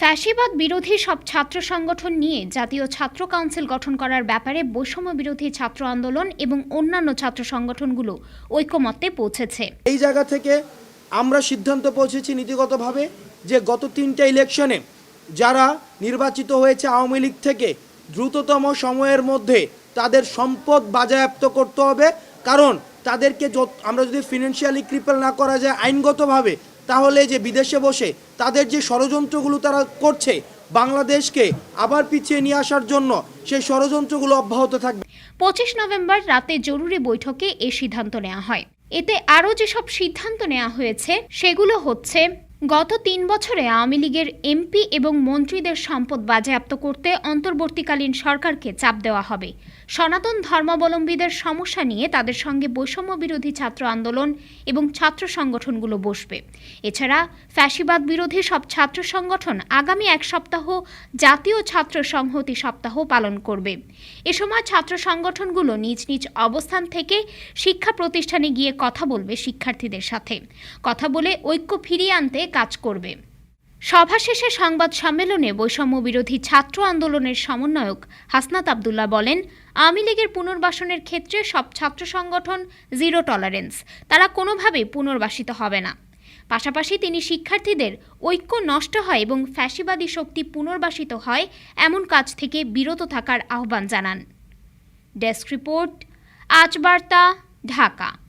ফ্যাসিবাদ বিরোধী সব ছাত্র সংগঠন নিয়ে জাতীয় ছাত্র কাউন্সিল গঠন করার ব্যাপারে বৈষম্য বিরোধী ছাত্র আন্দোলন এবং অন্যান্য ছাত্র সংগঠনগুলো ঐকমত্যে পৌঁছেছে। এই জায়গা থেকে আমরা সিদ্ধান্ত পৌঁছেছি নীতিগতভাবে যে গত তিনটা ইলেকশনে যারা নির্বাচিত হয়েছে আওয়ামী লীগ থেকে দ্রুততম সময়ের মধ্যে তাদের সম্পদ বাজেয়াপ্ত করতে হবে। কারণ তাদেরকে আমরা যদি ফিনান্সিয়ালি ক্রিপেল না করা যায়, আইনগতভাবে তাহলে যে বিদেশে বসে তাদের যে ষড়যন্ত্রগুলো তারা করছে, বাংলাদেশকে আবার পিছিয়ে নিয়ে আসার জন্য সেই ষড়যন্ত্রগুলো অব্যাহত থাকবে। পঁচিশ নভেম্বর রাতে জরুরি বৈঠকে এ সিদ্ধান্ত নেওয়া হয়। এতে আরও যেসব সিদ্ধান্ত নেওয়া হয়েছে, সেগুলো হচ্ছে গত তিন বছরে আওয়ামী লীগের এমপি এবং মন্ত্রীদের সম্পদ বাজেয়াপ্ত করতে অন্তর্বর্তীকালীন সরকারকে চাপ দেওয়া হবে। সনাতন ধর্মাবলম্বীদের সমস্যা নিয়ে তাদের সঙ্গে বৈষম্য বিরোধী ছাত্র আন্দোলন এবং ছাত্র সংগঠনগুলো বসবে। এছাড়া ফ্যাসিবাদ বিরোধী সব ছাত্র সংগঠন আগামী এক সপ্তাহ জাতীয় ছাত্র সংহতি সপ্তাহ পালন করবে। এ সময় ছাত্র সংগঠনগুলো নিজ নিজ অবস্থান থেকে শিক্ষা প্রতিষ্ঠানে গিয়ে কথা বলবে শিক্ষার্থীদের সাথে। কথা বলে ঐক্য ফিরিয়ে আনতে কাজ করবে। সভা শেষে সংবাদ সম্মেলনে বৈষম্য বিরোধী ছাত্র আন্দোলনের সমন্বয়ক হাসনাত আবদুল্লাহ বলেন, আওয়ামী লীগের পুনর্বাসনের ক্ষেত্রে সব ছাত্র সংগঠন জিরো টলারেন্স, তারা কোনোভাবেই পুনর্বাসিত হবে না। পাশাপাশি তিনি শিক্ষার্থীদের ঐক্য নষ্ট হয় এবং ফ্যাসিবাদী শক্তি পুনর্বাসিত হয় এমন কাজ থেকে বিরত থাকার আহ্বান জানান। ডেস্ক রিপোর্ট, আজ বার্তা, ঢাকা।